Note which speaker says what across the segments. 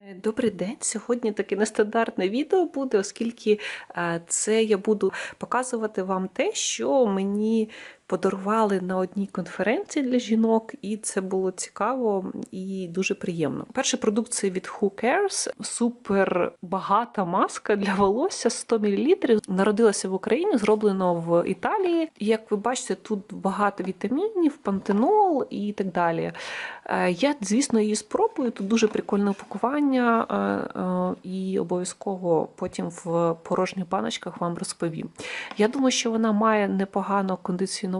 Speaker 1: Е, Добрий день. Сьогодні таке нестандартне відео буде, оскільки е, це я буду показувати вам те, що мені подарували на одній конференції для жінок, і це було цікаво і дуже приємно. Перший продукт це від Who Cares. Супер багата маска для волосся 100 мл. Народилася в Україні, зроблено в Італії. Як ви бачите, тут багато вітамінів, пантенол і так далі. Е, Я, звісно, її спробую. Тут дуже прикольне упакування, е, е, і обов'язково потім в порожніх баночках вам розповім. Я думаю, що вона має непогано кондиціонувати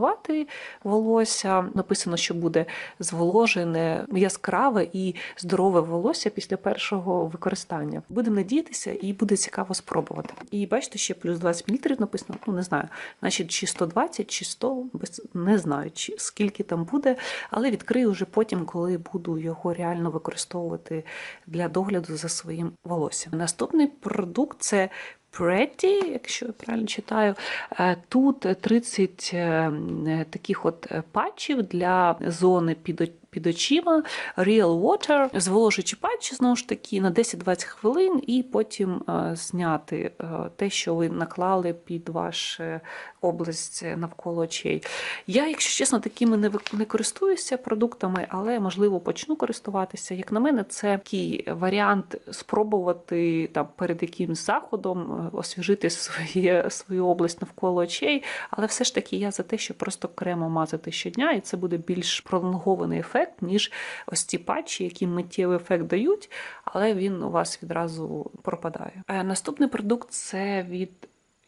Speaker 1: волосся. Написано, що буде зволожене, яскраве і здорове волосся після першого використання. Будемо надіятися, і буде цікаво спробувати. І бачите, ще плюс 20 мл написано. Ну не знаю, значить, чи 120, чи 100, без не знаю, чи скільки там буде, але відкрию вже потім, коли буду його реально використовувати для догляду за своїм волоссям. Наступний продукт це Pretty, якщо я правильно читаю, Е, тут 30 е, таких от е, патчів для зони під під очима, Real Water, зволожуючі патчі, знову ж таки, на 10-20 хвилин, і потім е, зняти е, те, що ви наклали під ваш е, область навколо очей. Я, якщо чесно, такими не, не користуюся продуктами, але можливо почну користуватися. Як на мене, це такий варіант спробувати там перед якимсь заходом е, освіжити своє, свою область навколо очей. Але все ж таки я за те, щоб просто кремом мазати щодня, і це буде більш пролонгований ефект, ніж ось ці патчі, які миттєвий ефект дають, але він у вас відразу пропадає. Е, Наступний продукт це від.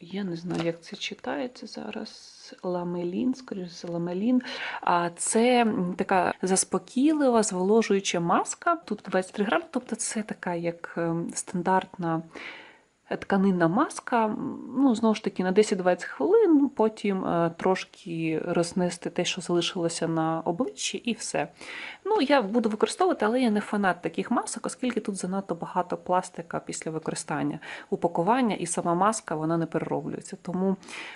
Speaker 1: Я не знаю, як це читається зараз. Ламелін, скоріше ламелін. А це така заспокійлива, зволожуюча маска. Тут 23 грами, тобто це така як ем, стандартна тканинна маска. Ну, знову ж таки, на 10-20 хвилин, потім е, трошки рознести те, що залишилося на обличчі, і все. Ну, я буду використовувати, але я не фанат таких масок, оскільки тут занадто багато пластика після використання, упакування, і сама маска вона не перероблюється. Тому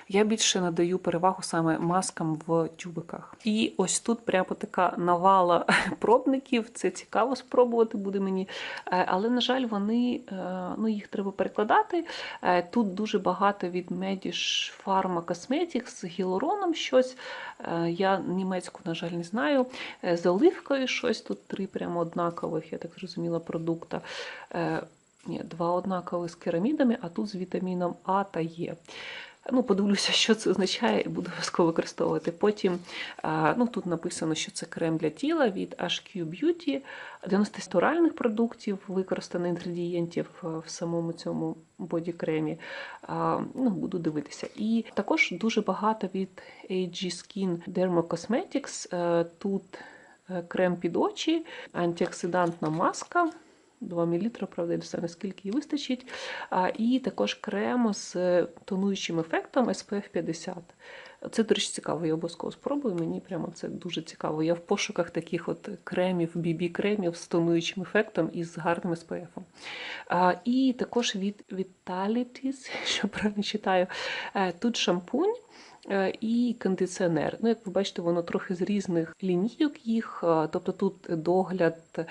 Speaker 1: я більше надаю перевагу саме маскам в тюбиках. І ось тут прямо така навала пробників. Це цікаво спробувати буде мені. Е, Але, на жаль, вони е, ну, їх треба перекладати. Е, Тут дуже багато від Medish Pharma Cosmetics з гілороном щось. Е, Я німецьку, на жаль, не знаю. Е, З оливкою щось. Тут три прямо однакових, я так зрозуміла, продукта. Ні, два однакових з керамідами, а тут з вітаміном А та Е. Ну, подивлюся, що це означає, і буду обов'язково використовувати. Потім ну, тут написано, що це крем для тіла від HQ Beauty, 90 натуральних продуктів, використано інгредієнтів в самому цьому боді-кремі. Ну, буду дивитися. І також дуже багато від AG Skin Dermocosmetics. Е, Тут е, крем під очі, антиоксидантна маска. 2 мл, правда, я не знаю, наскільки її вистачить. А, І також крем з тонуючим ефектом SPF 50. Це, до речі, цікаво, я обов'язково спробую. Мені прямо це дуже цікаво. Я в пошуках таких от кремів, бібі-кремів з тонуючим ефектом і з гарним SPF. А, І також від Vitalities, що правильно читаю, е, тут шампунь. Е, І кондиціонер. Ну, як ви бачите, воно трохи з різних лінійок їх, е, тобто тут догляд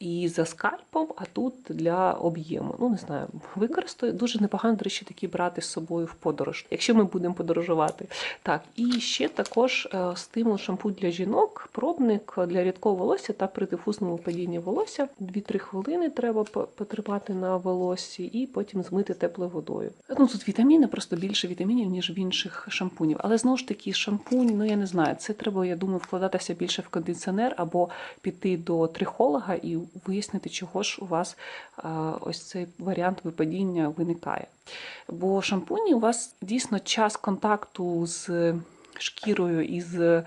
Speaker 1: і за скальпом, а тут для об'єму. Ну, не знаю, використаю. Дуже непогано, до речі, такі брати з собою в подорож, якщо ми будемо подорожувати. Так, і ще також е, стимул шампунь для жінок, пробник для рідкого волосся та при дифузному падінні волосся. 2-3 хвилини треба потримати на волоссі і потім змити теплою водою. Ну, тут вітаміни, просто більше вітамінів, ніж в інших шампунів. Але знову ж таки, шампунь, ну я не знаю, це треба, я думаю, вкладатися більше в кондиціонер або піти до трихолога і вияснити, чого ж у вас ось цей варіант випадіння виникає. Бо шампуні у вас дійсно час контакту з шкірою і з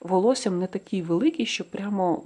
Speaker 1: волоссям не такий великий, що прямо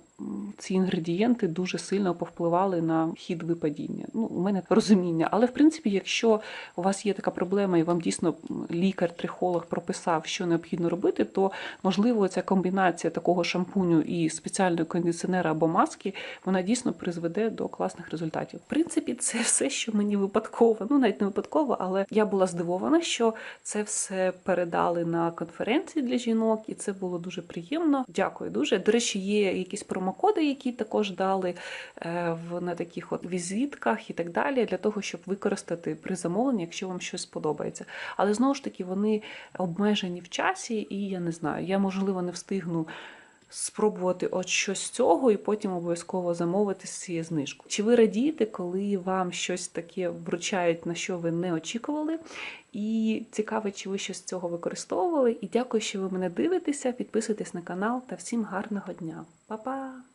Speaker 1: ці інгредієнти дуже сильно повпливали на хід випадіння. Ну, у мене розуміння. Але в принципі, якщо у вас є така проблема, і вам дійсно лікар-трихолог прописав, що необхідно робити, то можливо ця комбінація такого шампуню і спеціального кондиціонера або маски, вона дійсно призведе до класних результатів. В принципі, це все, що мені випадково, ну навіть не випадково, але я була здивована, що це все передали на конференції для жінок, і це було дуже приємно. Дякую дуже. До речі, є якісь промоції які також дали е, в, на таких от візитках і так далі, для того, щоб використати при замовленні, якщо вам щось сподобається. Але знову ж таки, вони обмежені в часі, і я не знаю, я можливо не встигну. Спробувати от щось з цього і потім обов'язково замовити з цією знижкою. Чи ви радієте, коли вам щось таке вручають, на що ви не очікували? І цікаво, чи ви щось з цього використовували. І дякую, що ви мене дивитеся. Підписуйтесь на канал та всім гарного дня. Па-па!